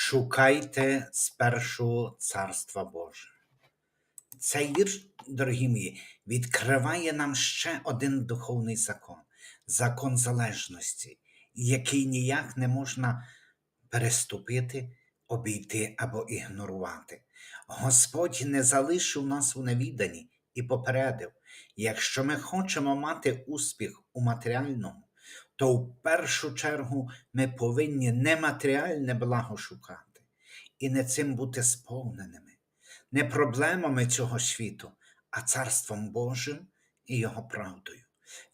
Шукайте спершу Царства Боже. Цей вірш, дорогі мої, відкриває нам ще один духовний закон закон залежності, який ніяк не можна переступити, обійти або ігнорувати. Господь не залишив нас у невіданні і попередив: якщо ми хочемо мати успіх у матеріальному, то в першу чергу ми повинні нематеріальне благо шукати і не цим бути сповненими, не проблемами цього світу, а Царством Божим і Його правдою.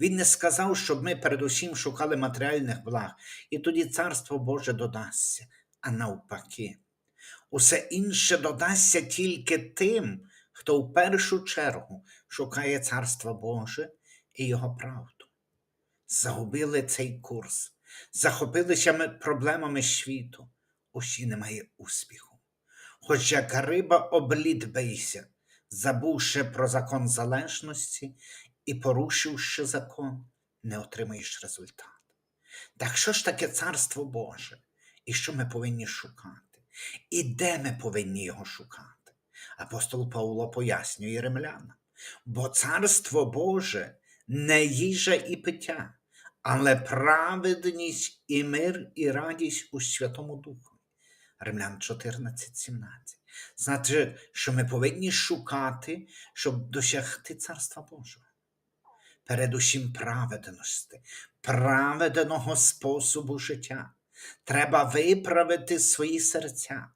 Він не сказав, щоб ми передусім шукали матеріальних благ, і тоді Царство Боже додасться, а навпаки. Усе інше додасться тільки тим, хто в першу чергу шукає Царство Боже і Його правду. Загубили цей курс, захопилися проблемами світу, усі немає успіху. Хоч як риба облід забувши про закон залежності і порушивши закон, не отримаєш результат. Так що ж таке Царство Боже? І що ми повинні шукати? І де ми повинні його шукати? Апостол Павло пояснює римлянам, бо Царство Боже не їжа і пиття, але праведність і мир і радість у Святому Духу. Римлян 14, 17. Значить, що ми повинні шукати, щоб досягти Царства Божого. Передусім праведності, праведного способу життя. Треба виправити свої серця,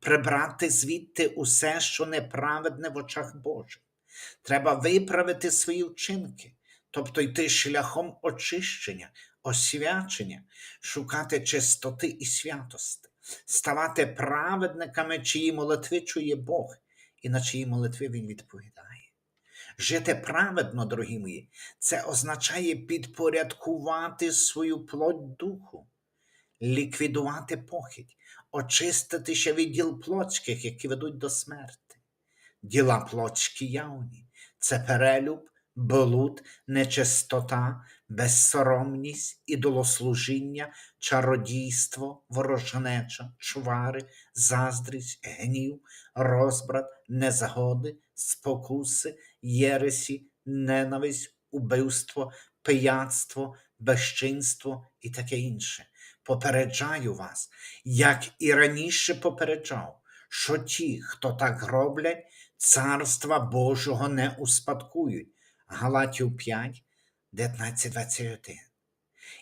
прибрати звідти усе, що неправедне в очах Божих. Треба виправити свої вчинки, тобто йти шляхом очищення, освячення, шукати чистоти і святости, ставати праведниками, чиї молитви чує Бог, і на чиї молитви Він відповідає. Жити праведно, дорогі мої, це означає підпорядкувати свою плоть духу, ліквідувати похідь, очиститися від діл плотських, які ведуть до смерти. Діла плотські явні це перелюб, блуд, нечистота, безсоромність, ідолослужіння, чародійство, ворожнеча, чвари, заздрість, гнів, розбрат, незгоди, спокуси, єресі, ненависть, убивство, пияцтво, безчинство і таке інше. Попереджаю вас, як і раніше попереджав, що ті, хто так роблять, царства Божого не успадкують. Галатів 5, 19, 21.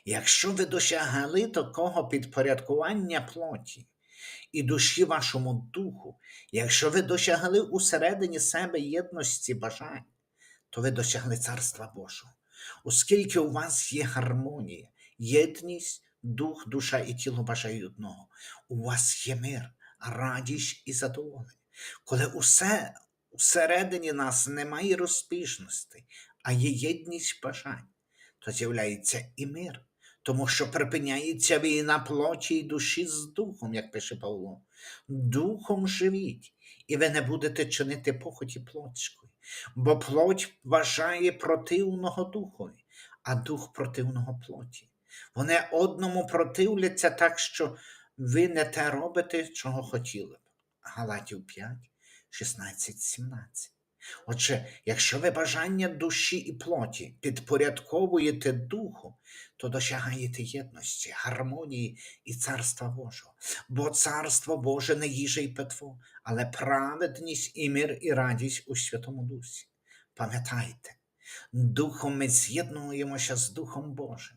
Якщо ви досягали такого підпорядкування плоті і душі вашому духу, якщо ви досягли усередині себе єдності бажань, то ви досягли Царства Божого, оскільки у вас є гармонія, єдність, дух, душа і тіло бажають одного. У вас є мир, радість і задоволення. Коли усе всередині нас немає розбіжностей, а є єдність бажань, то з'являється і мир, тому що припиняється війна плоті і душі з духом, як пише Павло. Духом живіть, і ви не будете чинити похоті плотської, бо плоть вважає противного духові, а дух противного плоті. Вони одному противляться так, що ви не те робите, чого хотіли б. Галатів 5, 16, 17. Отже, якщо ви бажання душі і плоті підпорядковуєте духу, то досягаєте єдності, гармонії і царства Божого. Бо царство Боже не їжа і питво, але праведність і мир і радість у Святому Дусі. Пам'ятайте, духом ми з'єднуємося з Духом Божим.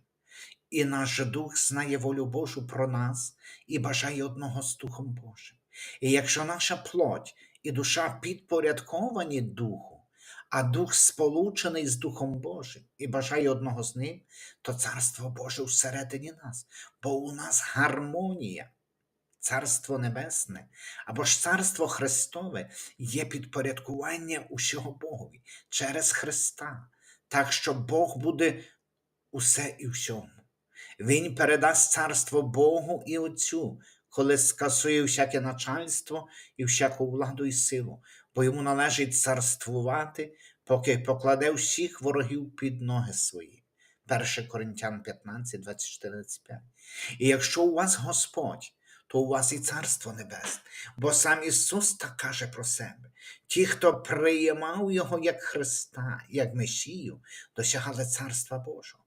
І наш дух знає волю Божу про нас і бажає одного з Духом Божим. І якщо наша плоть і душа підпорядковані Духу, а Дух сполучений з Духом Божим і бажає одного з ним, то Царство Боже всередині нас, бо у нас гармонія. Царство Небесне або ж Царство Христове є підпорядкування усього Богові через Христа, так що Бог буде усе і всьому. Він передасть царство Богу і Отцю, коли скасує всяке начальство і всяку владу і силу, бо йому належить царствувати, поки покладе всіх ворогів під ноги свої. 1 Коринтян 15, 24, 25. І якщо у вас Господь, то у вас і царство небесне. Бо сам Ісус так каже про себе. Ті, хто приймав Його як Христа, як Месію, досягали Царства Божого.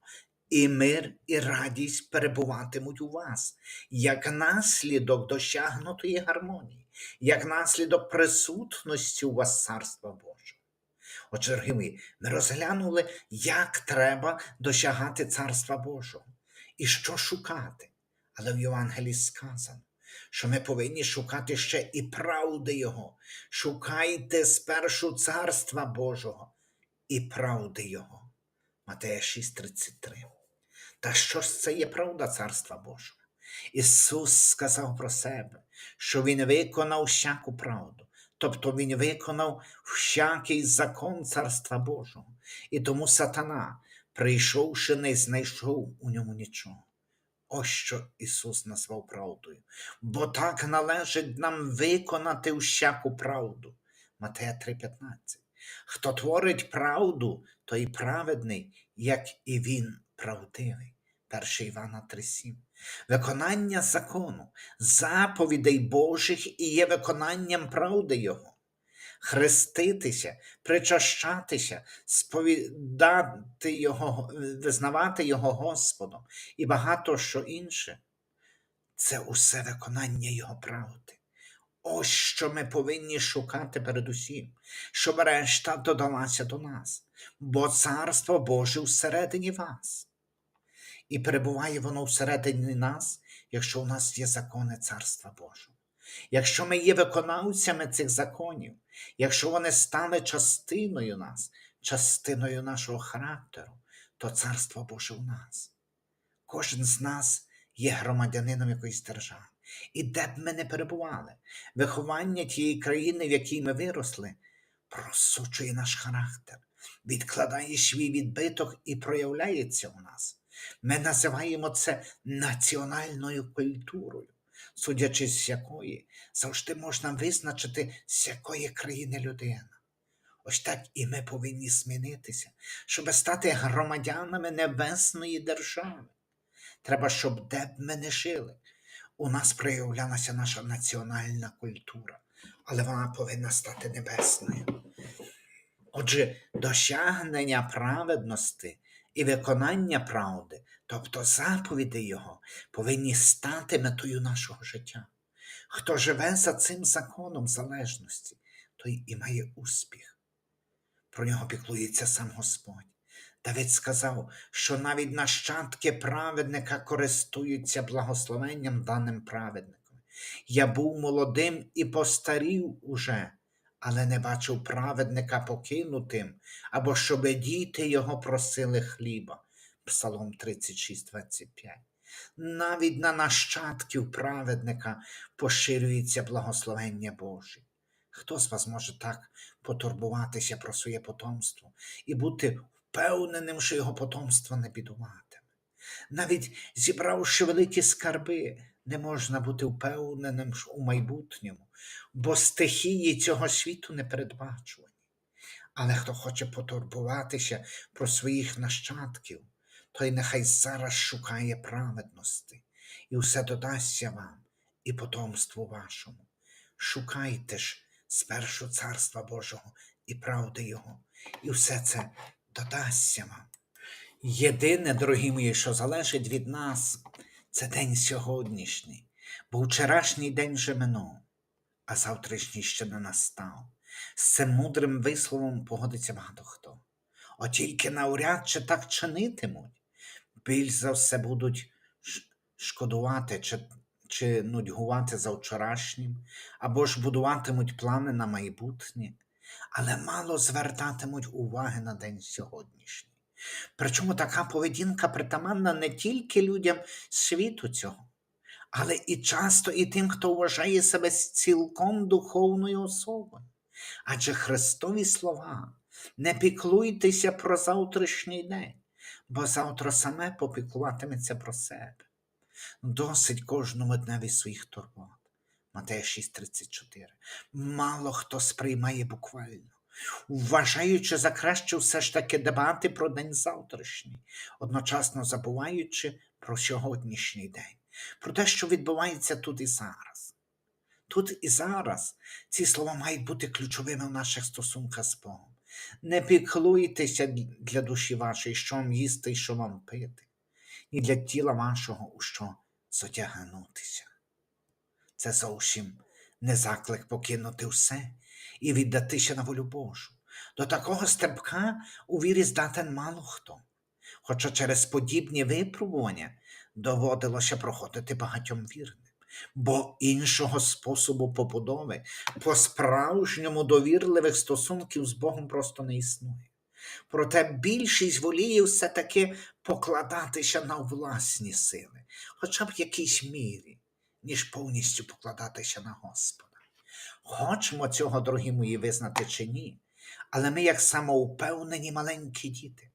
І мир, і радість перебуватимуть у вас, як наслідок досягнутої гармонії, як наслідок присутності у вас Царства Божого. Отже, дорогі мої, ми розглянули, як треба досягати Царства Божого і що шукати. Але в Євангелії сказано, що ми повинні шукати ще і правди Його. Шукайте спершу Царства Божого і правди Його. Матея 6:33. Та що ж це є правда Царства Божого? Ісус сказав про себе, що Він виконав всяку правду, тобто Він виконав всякий закон Царства Божого. І тому сатана, прийшовши, не знайшов у ньому нічого. Ось що Ісус назвав правдою. Бо так належить нам виконати всяку правду. Матея 3:15. Хто творить правду, той праведний, як і він правдивий. 1 Івана 3:7. Виконання закону, заповідей Божих і є виконанням правди Його. Хреститися, причащатися, сповідати Його, визнавати Його Господом і багато що інше це усе виконання Його правди. Ось що ми повинні шукати передусім, щоб решта додалася до нас, бо Царство Боже всередині вас. І перебуває воно всередині нас, якщо у нас є закони Царства Божого. Якщо ми є виконавцями цих законів, якщо вони стали частиною нас, частиною нашого характеру, то Царство Боже у нас. Кожен з нас є громадянином якоїсь держави. І де б ми не перебували, виховання тієї країни, в якій ми виросли, просочує наш характер, відкладає свій відбиток і проявляється у нас. Ми називаємо це національною культурою, судячи з якої завжди можна визначити, з якої країни людина. Ось так і ми повинні змінитися, щоб стати громадянами небесної держави. Треба, щоб де б ми не жили, у нас проявлялася наша національна культура, але вона повинна стати небесною. Отже, досягнення праведності і виконання правди, тобто заповіді Його, повинні стати метою нашого життя. Хто живе за цим законом залежності, той і має успіх. Про нього піклується сам Господь. Давид сказав, що навіть нащадки праведника користуються благословенням даним праведником. Я був молодим і постарів уже, але не бачив праведника покинутим, або щоби діти його просили хліба. Псалом 36, 25. Навіть на нащадків праведника поширюється благословення Боже. Хто з вас може так потурбуватися про своє потомство і бути впевненим, що його потомство не бідуватиме? Навіть зібравши великі скарби, не можна бути впевненим у майбутньому, бо стихії цього світу не передбачувані. Але хто хоче потурбуватися про своїх нащадків, той нехай зараз шукає праведності, і все додасться вам і потомству вашому. Шукайте ж спершу Царства Божого і правди Його, і все це додасться вам. Єдине, дорогі мої, що залежить від нас, це день сьогоднішній, бо вчорашній день вже минув, а завтрашній ще не настав. З цим мудрим висловом погодиться багато хто. От тільки навряд чи так чинитимуть, більш за все будуть шкодувати чи, чи нудьгувати за вчорашнім, або ж будуватимуть плани на майбутнє, але мало звертатимуть уваги на день сьогоднішній. Причому така поведінка притаманна не тільки людям світу цього, але і часто і тим, хто вважає себе цілком духовною особою. Адже Христові слова не піклуйтеся про завтрашній день, бо завтра саме попіклуватиметься про себе. Досить кожному дневі своїх турбот. Матея 6,34. Мало хто сприймає буквально, вважаючи за краще все ж таки дбати про день завтрашній, одночасно забуваючи про сьогоднішній день. Про те, що відбувається тут і зараз. Тут і зараз ці слова мають бути ключовими в наших стосунках з Богом. Не піклуйтеся для душі вашої, що вам їсти і що вам пити, і для тіла вашого, у що зодягнутися. Це зовсім не заклик покинути все і віддатися на волю Божу. До такого стрибка у вірі здатен мало хто. Хоча через подібні випробування доводилося проходити багатьом вірним, бо іншого способу побудови по-справжньому довірливих стосунків з Богом просто не існує. Проте більшість воліє все-таки покладатися на власні сили, хоча б в якійсь мірі, ніж повністю покладатися на Господа. Хочемо цього, дорогі мої, визнати чи ні, але ми, як самоупевнені маленькі діти,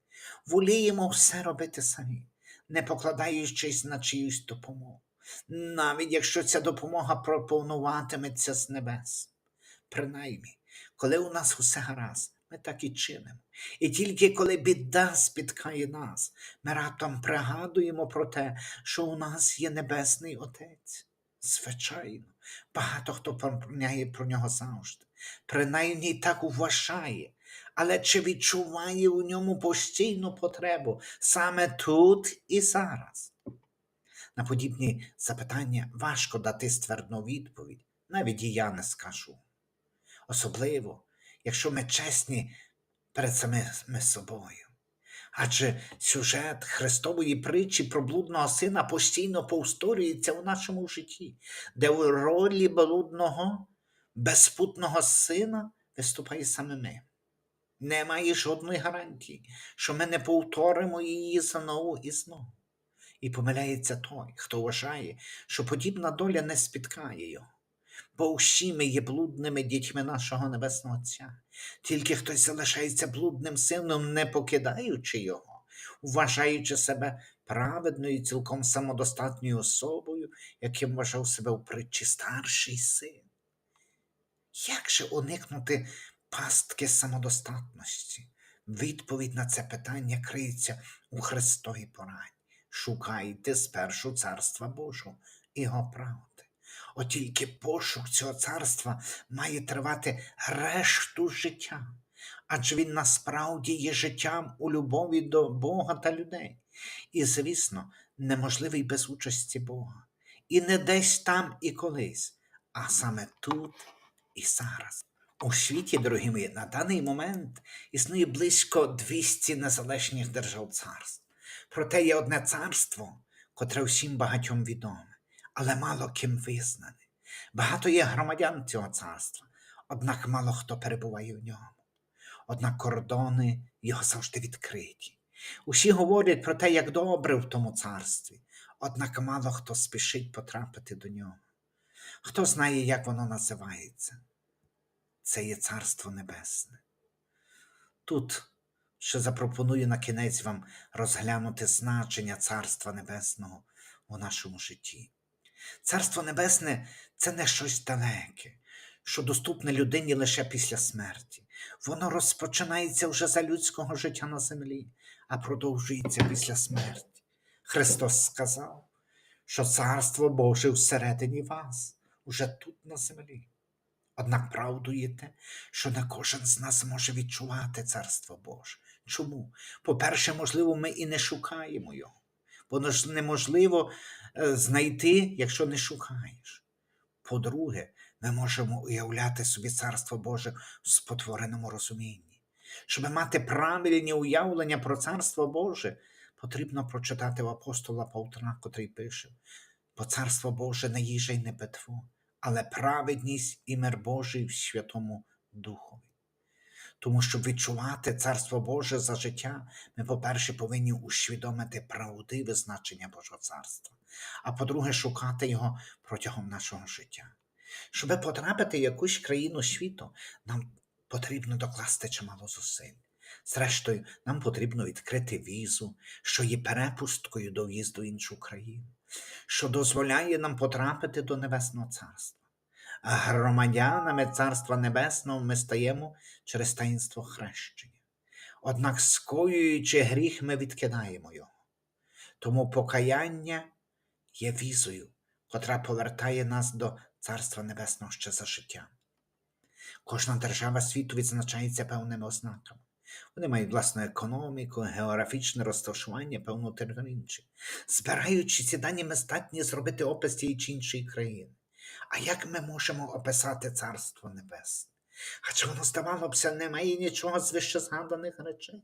воліємо все робити самі, не покладаючись на чиюсь допомогу, навіть якщо ця допомога пропонуватиметься з небес. Принаймні, коли у нас усе гаразд, ми так і чинимо. І тільки коли біда спіткає нас, ми раптом пригадуємо про те, що у нас є Небесний Отець. Звичайно, багато хто пам'ятає про нього завжди, принаймні так вважає, але чи відчуває у ньому постійну потребу саме тут і зараз? На подібні запитання важко дати ствердну відповідь, навіть і я не скажу. Особливо, якщо ми чесні перед самими собою. Адже сюжет Христової притчі про блудного сина постійно повторюється у нашому житті, де у ролі блудного, безпутного сина виступає саме ми. Немає жодної гарантії, що ми не повторимо її знову і знову. І помиляється той, хто вважає, що подібна доля не спіткає його. Бо всі ми є блудними дітьми нашого Небесного Отця. Тільки хтось залишається блудним сином, не покидаючи його, вважаючи себе праведною, цілком самодостатньою особою, яким вважав себе у притчі старший син. Як же уникнути пастки самодостатності? Відповідь на це питання криється у Христовій пораді. Шукайте спершу Царства Божого і його правди. От тільки пошук цього царства має тривати решту життя, адже він насправді є життям у любові до Бога та людей. І, звісно, неможливий без участі Бога. І не десь там і колись, а саме тут і зараз. У світі, дорогі мої, на даний момент існує близько 200 незалежних держав царств. Проте є одне царство, котре всім багатьом відоме, але мало ким визнане. Багато є громадян цього царства, однак мало хто перебуває в ньому. Однак кордони його завжди відкриті. Усі говорять про те, як добре в тому царстві, однак мало хто спішить потрапити до нього. Хто знає, як воно називається? Це є Царство Небесне. Тут ще запропоную на кінець вам розглянути значення Царства Небесного у нашому житті. Царство Небесне це не щось далеке, що доступне людині лише після смерті. Воно розпочинається вже за людського життя на землі, а продовжується після смерті. Христос сказав, що Царство Боже всередині вас, уже тут на землі. Однак правду є те, що не кожен з нас може відчувати Царство Боже. Чому? По-перше, можливо, ми і не шукаємо його. Воно ж неможливо е, знайти, якщо не шукаєш. По-друге, ми можемо уявляти собі Царство Боже в спотвореному розумінні. Щоб мати правильні уявлення про Царство Боже, потрібно прочитати в апостола Павтра, котрий пише: бо Царство Боже не їжа й не питво, але праведність і мир Божий в Святому Духові. Тому, щоб відчувати Царство Боже за життя, ми, по-перше, повинні усвідомити правдиве значення Божого царства, а по-друге, шукати його протягом нашого життя. Щоб потрапити в якусь країну світу, нам потрібно докласти чимало зусиль. Зрештою, нам потрібно відкрити візу, що є перепусткою до в'їзду в іншу країну, що дозволяє нам потрапити до Небесного Царства. А громадянами Царства Небесного ми стаємо через таїнство хрещення. Однак, скоюючи гріх, ми відкидаємо його. Тому покаяння є візою, котра повертає нас до Царства Небесного ще за життя. Кожна держава світу відзначається певними ознаками. Вони мають власну економіку, географічне розташування, певну територію. Збираючи ці дані, ми здатні зробити опис тієї чи іншої країни. А як ми можемо описати Царство Небесне? Адже воно, здавалося, не має нічого з вище згаданих речей.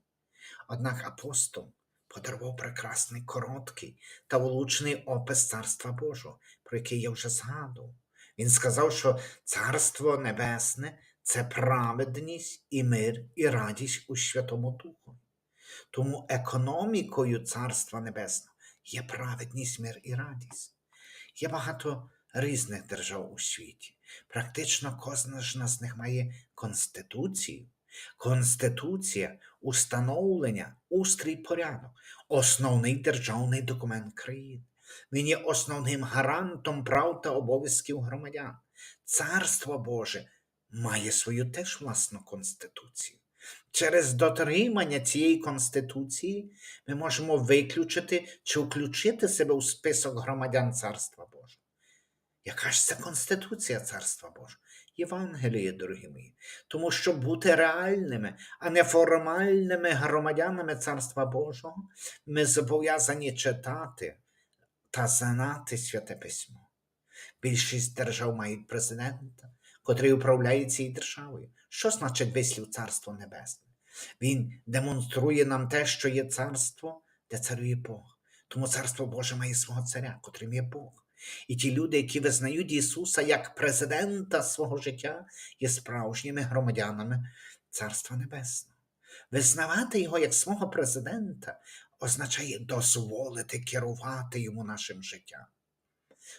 Однак апостол подарував прекрасний, короткий та влучний опис Царства Божого, про який я вже згадував. Він сказав, що Царство Небесне це праведність і мир, і радість у Святому Духу. Тому економікою Царства Небесного є праведність, мир і радість. Є багато різних держав у світі. Практично кожна ж з них має конституцію. Конституція установлення, устрій порядок, основний державний документ країни. Він є основним гарантом прав та обов'язків громадян. Царство Боже має свою теж власну конституцію. Через дотримання цієї конституції ми можемо виключити чи включити себе у список громадян Царства Божого. Яка ж це Конституція Царства Божого? Євангеліє, дорогі мої, тому що бути реальними, а не формальними громадянами Царства Божого, ми зобов'язані читати та знати Святе Письмо. Більшість держав мають президента, котрий управляє цією державою. Що значить вислів Царство Небесне? Він демонструє нам те, що є царство, де царює Бог. Тому Царство Боже має свого царя, котрим є Бог. І ті люди, які визнають Ісуса як президента свого життя, є справжніми громадянами Царства Небесного. Визнавати його як свого президента означає дозволити керувати йому нашим життям.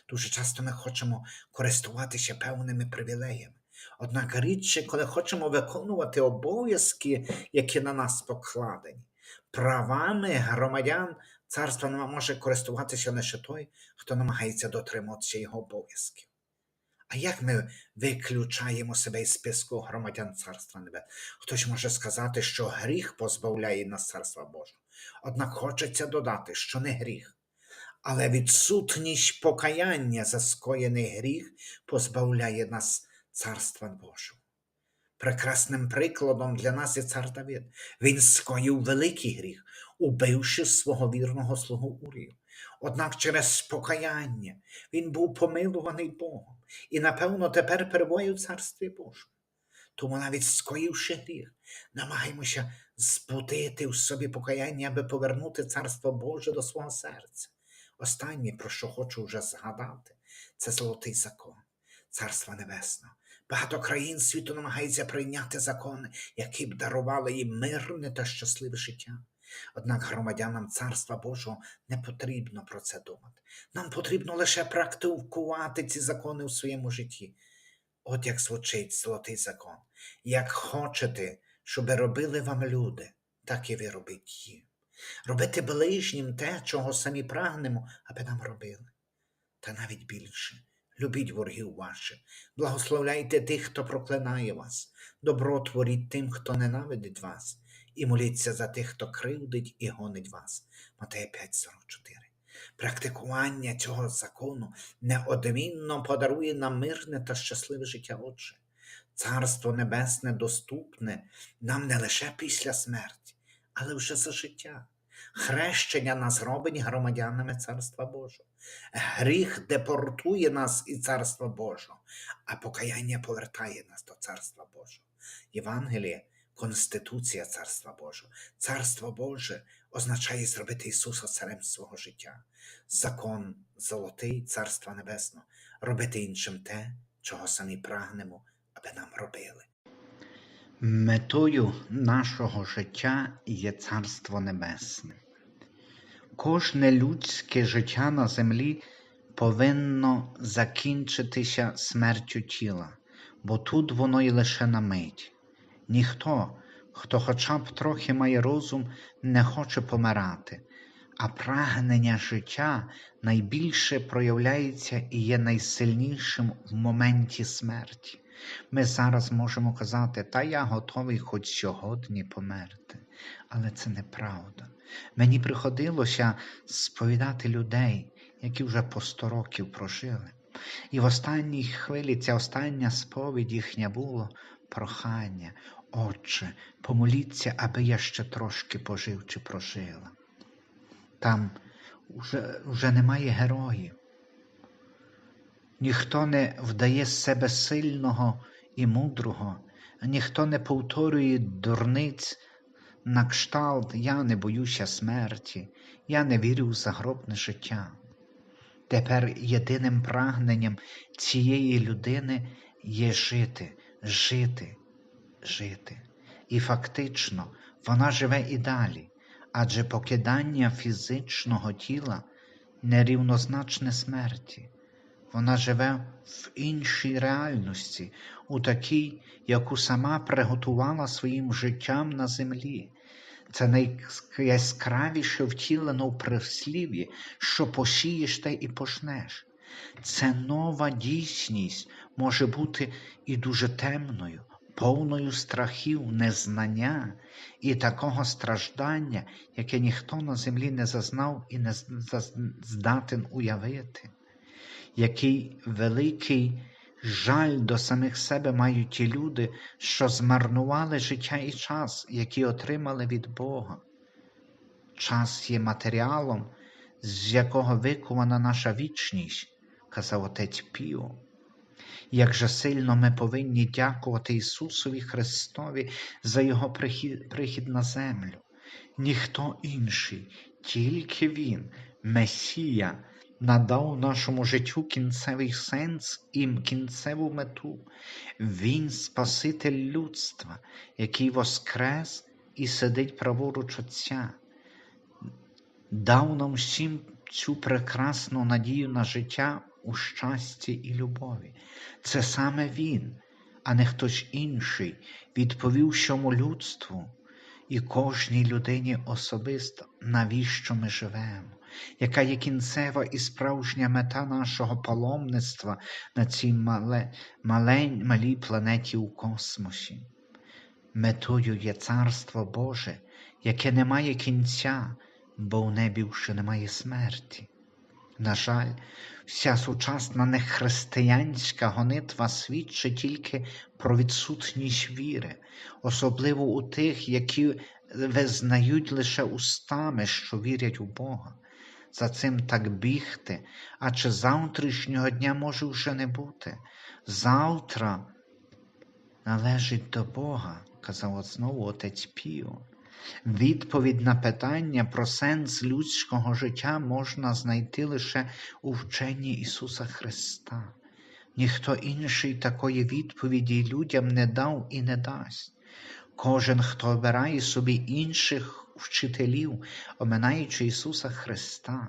Дуже часто ми хочемо користуватися певними привілеями. Однак рідше, коли хочемо виконувати обов'язки, які на нас покладені, правами громадян царства не може користуватися лише той, хто намагається дотримуватися його обов'язків. А як ми виключаємо себе із списку громадян Царства Небесного? Хтось може сказати, що гріх позбавляє нас Царства Божого. Однак хочеться додати, що не гріх, але відсутність покаяння за скоєний гріх позбавляє нас Царства Божого. Прекрасним прикладом для нас є цар Давид. Він скоїв великий гріх, убивши свого вірного слугу Урію. Однак через покаяння він був помилуваний Богом і, напевно, тепер перебуває у Царстві Божому. Тому навіть скоївши гріх, намагаємося збудити в собі покаяння, аби повернути Царство Боже до свого серця. Останнє, про що хочу вже згадати, це золотий закон, Царства Небесного. Багато країн світу намагається прийняти закони, які б дарували їм мирне та щасливе життя. Однак громадянам Царства Божого не потрібно про це думати. Нам потрібно лише практикувати ці закони у своєму житті. От як звучить золотий закон. Як хочете, щоб робили вам люди, так і ви робіть їм. Робити ближнім те, чого самі прагнемо, аби нам робили. Та навіть більше. Любіть ворогів ваших, благословляйте тих, хто проклинає вас, добро творіть тим, хто ненавидить вас, і моліться за тих, хто кривдить і гонить вас. Матея 5,44. Практикування цього закону неодмінно подарує нам мирне та щасливе життя Отче. Царство Небесне доступне нам не лише після смерті, але вже за життя. Хрещення нас робить громадянами Царства Божого. Гріх депортує нас із Царства Божого, а покаяння повертає нас до Царства Божого. Євангеліє Конституція Царства Божого. Царство Боже означає зробити Ісуса царем свого життя. Закон золотий Царства Небесного, робити іншим те, чого самі прагнемо, аби нам робили. Метою нашого життя є Царство Небесне. Кожне людське життя на землі повинно закінчитися смертю тіла, бо тут воно й лише на мить. Ніхто, хто хоча б трохи має розум, не хоче помирати, а прагнення життя найбільше проявляється і є найсильнішим в моменті смерті. Ми зараз можемо казати, та я готовий хоч сьогодні померти, але це неправда. Мені приходилося сповідати людей, які вже по сто років прожили. І в останній хвилі ця остання сповідь їхня було прохання. Отче, помоліться, аби я ще трошки пожив чи прожила. Там вже, вже немає героїв. Ніхто не вдає з себе сильного і мудрого, ніхто не повторює дурниць на кшталт Я не боюся смерті, я не вірю в загробне життя. Тепер єдиним прагненням цієї людини є жити, жити, жити. І фактично вона живе і далі, адже покидання фізичного тіла нерівнозначне смерті. Вона живе в іншій реальності, у такій, яку сама приготувала своїм життям на землі. Це найяскравіше втілено в прислів'ї, що посієш те і пожнеш. Це нова дійсність може бути і дуже темною, повною страхів, незнання і такого страждання, яке ніхто на землі не зазнав і не здатен уявити. Який великий жаль до самих себе мають ті люди, що змарнували життя і час, які отримали від Бога. Час є матеріалом, з якого викована наша вічність, казав отець Піо. Як же сильно ми повинні дякувати Ісусові Христові за Його прихід, на землю. Ніхто інший, тільки Він, Месія, надав нашому життю кінцевий сенс і кінцеву мету. Він Спаситель людства, який воскрес і сидить праворуч Отця, дав нам всім цю прекрасну надію на життя у щасті і любові. Це саме Він, а не хтось інший, відповів всьому людству і кожній людині особисто, навіщо ми живемо, яка є кінцева і справжня мета нашого паломництва на цій мале, малень, малій планеті у космосі. Метою є Царство Боже, яке не має кінця, бо в небі вже немає смерті. На жаль, вся сучасна нехристиянська гонитва свідчить тільки про відсутність віри, особливо у тих, які визнають лише устами, що вірять у Бога. За цим так бігти, а чи завтрашнього дня може вже не бути. Завтра належить до Бога, казав знову отець Піо. Відповідь на питання про сенс людського життя можна знайти лише у вченні Ісуса Христа. Ніхто інший такої відповіді людям не дав і не дасть. Кожен, хто обирає собі інших вчителів, оминаючи Ісуса Христа,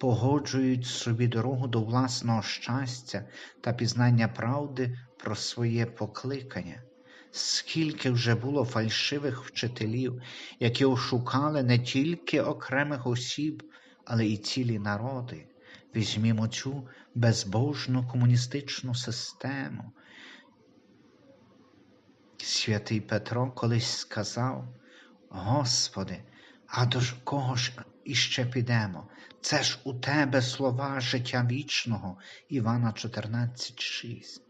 погоджують собі дорогу до власного щастя та пізнання правди про своє покликання. Скільки вже було фальшивих вчителів, які ошукали не тільки окремих осіб, але й цілі народи. Візьмімо цю безбожну комуністичну систему. Святий Петро колись сказав: Господи, а до кого ж іще підемо? Це ж у Тебе слова життя вічного, Івана 14,6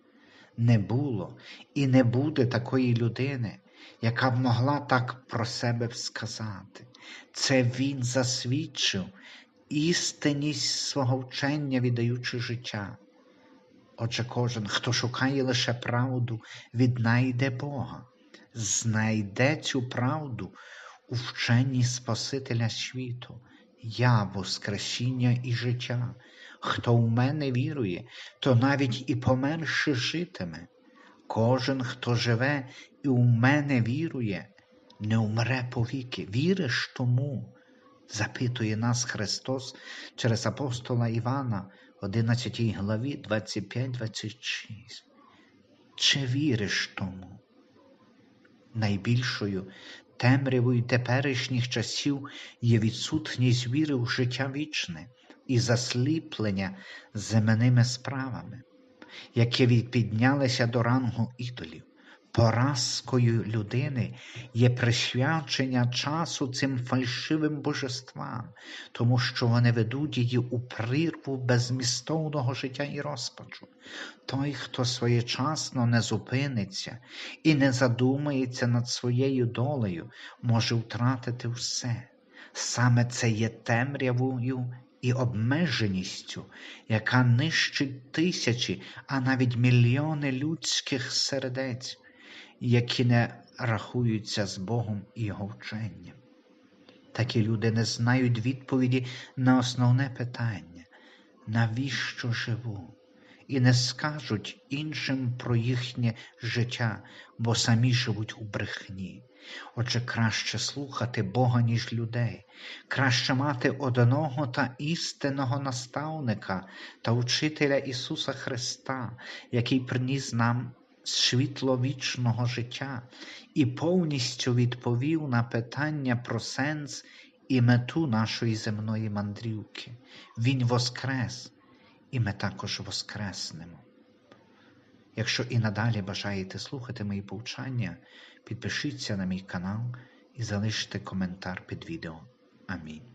не було і не буде такої людини, яка б могла так про себе сказати. Це він засвідчив істинність свого вчення, віддаючи життя. Отже, кожен, хто шукає лише правду, віднайде Бога, знайде цю правду у вченні Спасителя світу, я Воскресіння і життя. Хто в мене вірує, то навіть і померши житиме. Кожен, хто живе і у мене вірує, не умре повіки. Віриш тому? запитує нас Христос через апостола Івана, 11 главі 25-26. Чи віриш тому? Найбільшою темрявою теперішніх часів є відсутність віри в життя вічне і засліплення земними справами, які відпіднялися до рангу ідолів. Поразкою людини є присвячення часу цим фальшивим божествам, тому що вони ведуть її у прірву безмістовного життя і розпачу. Той, хто своєчасно не зупиниться і не задумається над своєю долею, може втратити все. Саме це є темрявою і обмеженістю, яка нищить тисячі, а навіть мільйони людських сердець, які не рахуються з Богом і Його вченням. Такі люди не знають відповіді на основне питання, навіщо живу, і не скажуть іншим про їхнє життя, бо самі живуть у брехні. Отже, краще слухати Бога, ніж людей, краще мати одного та істинного наставника та учителя Ісуса Христа, який приніс нам світло вічного життя і повністю відповів на питання про сенс і мету нашої земної мандрівки. Він воскрес, і ми також воскреснемо. Якщо і надалі бажаєте слухати мої повчання, підпишіться на мій канал і залиште коментар під відео. Амінь.